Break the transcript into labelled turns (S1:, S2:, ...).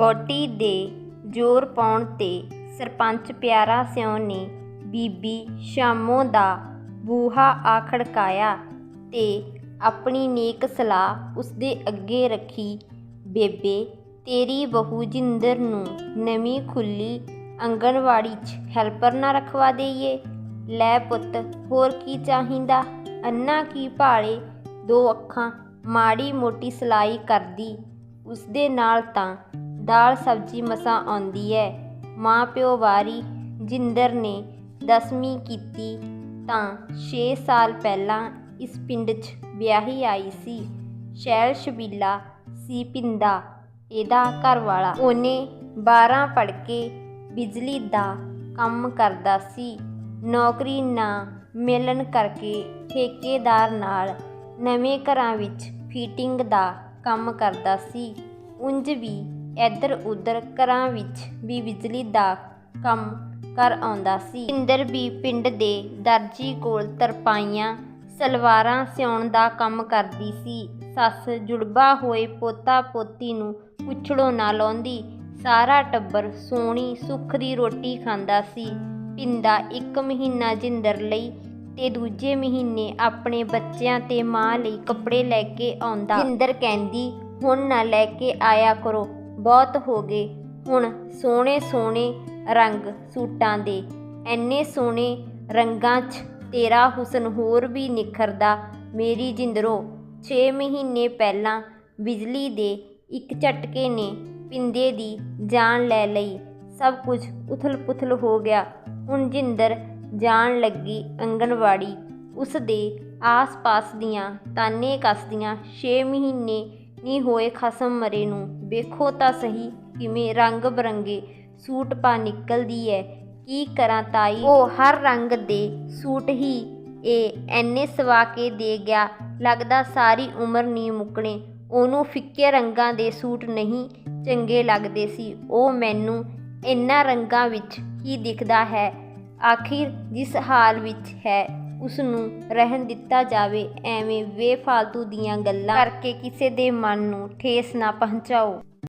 S1: ਵਹੁਟੀ ਦੇ ਜ਼ੋਰ ਪਾਉਣ ਤੇ ਸਰਪੰਚ ਪਿਆਰਾ ਸਿਉਂ ਨੇ ਬੀਬੀ ਸ਼ਾਮੋ ਦਾ ਬੂਹਾ ਆ ਖੜਕਾਇਆ ਤੇ ਆਪਣੀ ਨੇਕ ਸਲਾਹ ਉਸਦੇ ਅੱਗੇ ਰੱਖੀ, ਬੇਬੇ, ਤੇਰੀ ਬਹੂ ਜਿੰਦਰ ਨੂੰ ਨਵੀਂ ਖੁੱਲੀ ਆਂਗਣਵਾੜੀ 'ਚ ਹੈਲਪਰ ਨਾ ਰਖਵਾ ਦੇਈਏ। ਲੈ ਪੁੱਤ, ਹੋਰ ਕੀ ਚਾਹੀਦਾ? ਅੰਨਾ ਕੀ ਭਾਲੇ? ਦੋ ਅੱਖਾਂ ਮਾੜੀ ਮੋਟੀ ਸਲਾਈ ਕਰਦੀ। ਉਸਦੇ ਨਾਲ ਤਾਂ ਦਾਲ, ਸਬਜ਼ੀ, ਮਸਾਂ ਆਉਂਦੀ ਐ। ਮਾਂ ਪਿਓ ਵਾਰੀ ਜਿੰਦਰ ਨੇ ਦਸਵੀਂ ਕੀਤੀ ਤਾਂ 6 ਸਾਲ ਪਹਿਲਾਂ ਇਸ ਪਿੰਡ 'ਚ ਵਿਆਹੀ ਆਈ ਸੀ। ਸ਼ੈਲ ਸ਼ਬੀਲਾ ਸੀ ਪਿੰਦਾ, ਇਹਦਾ ਘਰ ਵਾਲਾ ਉਹਨੇ 12 ਪੜ੍ਹ ਕੇ ਬਿਜਲੀ ਦਾ ਕੰਮ ਕਰਦਾ ਸੀ। ਨੌਕਰੀ ਨਾ ਮਿਲਣ ਕਰਕੇ ਠੇਕੇਦਾਰ ਨਾਲ ਨਵੇਂ ਘਰਾਂ ਵਿੱਚ ਫੀਟਿੰਗ ਦਾ ਕੰਮ ਕਰਦਾ ਸੀ। ਉਂਝ ਵੀ ਇੱਧਰ ਉੱਧਰ ਘਰਾਂ ਵਿੱਚ ਵੀ ਬਿਜਲੀ ਦਾ ਕੰਮ ਕਰ ਆਉਂਦਾ ਸੀ। ਇੰਦਰ ਵੀ ਪਿੰਡ ਦੇ ਦਰਜੀ ਕੋਲ ਤਰਪਾਈਆਂ, ਸਲਵਾਰਾਂ ਸਿਉਣ ਦਾ ਕੰਮ ਕਰਦੀ ਸੀ। ਸੱਸ ਜੁੜਬਾ ਹੋਏ ਪੋਤਾ ਪੋਤੀ ਨੂੰ ਪੁੱਛੜੋ ਨਾ ਲਾਉਂਦੀ। ਸਾਰਾ ਟੱਬਰ ਸੋਹਣੀ ਸੁੱਖ ਦੀ ਰੋਟੀ ਖਾਂਦਾ ਸੀ। ਪਿੰਦਾ ਇੱਕ ਮਹੀਨਾ ਜਿੰਦਰ ਲਈ ਤੇ ਦੂਜੇ ਮਹੀਨੇ ਆਪਣੇ ਬੱਚਿਆਂ ਤੇ ਮਾਂ ਲਈ ਕੱਪੜੇ ਲੈ ਕੇ ਆਉਂਦਾ। ਜਿੰਦਰ ਕਹਿੰਦੀ, ਹੁਣ ਨਾ ਲੈ ਕੇ ਆਇਆ ਕਰੋ। ਬਹੁਤ ਹੋ ਗਏ। ਹੁਣ ਸੋਹਣੇ ਸੋਹਣੇ ਰੰਗ ਸੂਟਾਂ ਦੇ, ਐਨੇ ਸੋਹਣੇ ਰੰਗਾਂ 'ਚ ਤੇਰਾ ਹੁਸਨ ਹੋਰ ਵੀ ਨਿਖਰਦਾ। ਮੇਰੀ ਜਿੰਦਰੋ 6 ਮਹੀਨੇ ਪਹਿਲਾਂ ਬਿਜਲੀ ਦੇ ਇੱਕ ਝਟਕੇ ਨੇ ਪਿੰਦੇ ਦੀ ਜਾਨ ਲੈ ਲਈ। ਸਭ ਕੁਝ ਉਥਲ-ਪੁਥਲ ਹੋ ਗਿਆ। ਹੁਣ ਜਿੰਦਰ ਜਾਣ ਲੱਗੀ ਅੰਗਣਵਾੜੀ। ਉਸ ਦੇ ਆਸ-ਪਾਸ ਦੀਆਂ ਤਾਨੇ ਕੱਸਦੀਆਂ 6 ਮਹੀਨੇ ਨਹੀਂ ਹੋਏ ਖਸਮ ਮਰੇ ਨੂੰ। ਵੇਖੋ ਤਾਂ ਸਹੀ ਕਿਵੇਂ ਰੰਗ ਬਰੰਗੇ ਸੂਟ ਪਾ ਨਿਕਲਦੀ ਐ। ਕੀ ਕਰਾਂ ਤਾਈ? ਉਹ ਹਰ ਰੰਗ ਦੇ ਸੂਟ ਹੀ ਇਹ ਐਨੇ ਸਵਾ ਕੇ ਦੇ ਗਿਆ। ਲੱਗਦਾ ਸਾਰੀ ਉਮਰ ਨਹੀਂ ਮੁੱਕਣੇ। ਉਹਨੂੰ ਫਿੱਕੇ ਰੰਗਾਂ ਦੇ ਸੂਟ ਨਹੀਂ ਚੰਗੇ ਲੱਗਦੇ ਸੀ। ਉਹ ਮੈਨੂੰ ਇੰਨਾ ਰੰਗਾਂ ਵਿੱਚ ਹੀ ਦਿਖਦਾ ਹੈ। ਆਖਿਰ ਜਿਸ ਹਾਲ ਵਿੱਚ ਹੈ? ਉਸ ਨੂੰ ਰਹਿਣ ਦਿੱਤਾ ਜਾਵੇ, ਐਵੇਂ ਬੇਫਾਲਤੂ ਦੀਆਂ ਗੱਲਾਂ ਕਰਕੇ ਕਿਸੇ ਦੇ ਮਨ ਨੂੰ ਠੇਸ ਨਾ ਪਹੁੰਚਾਓ।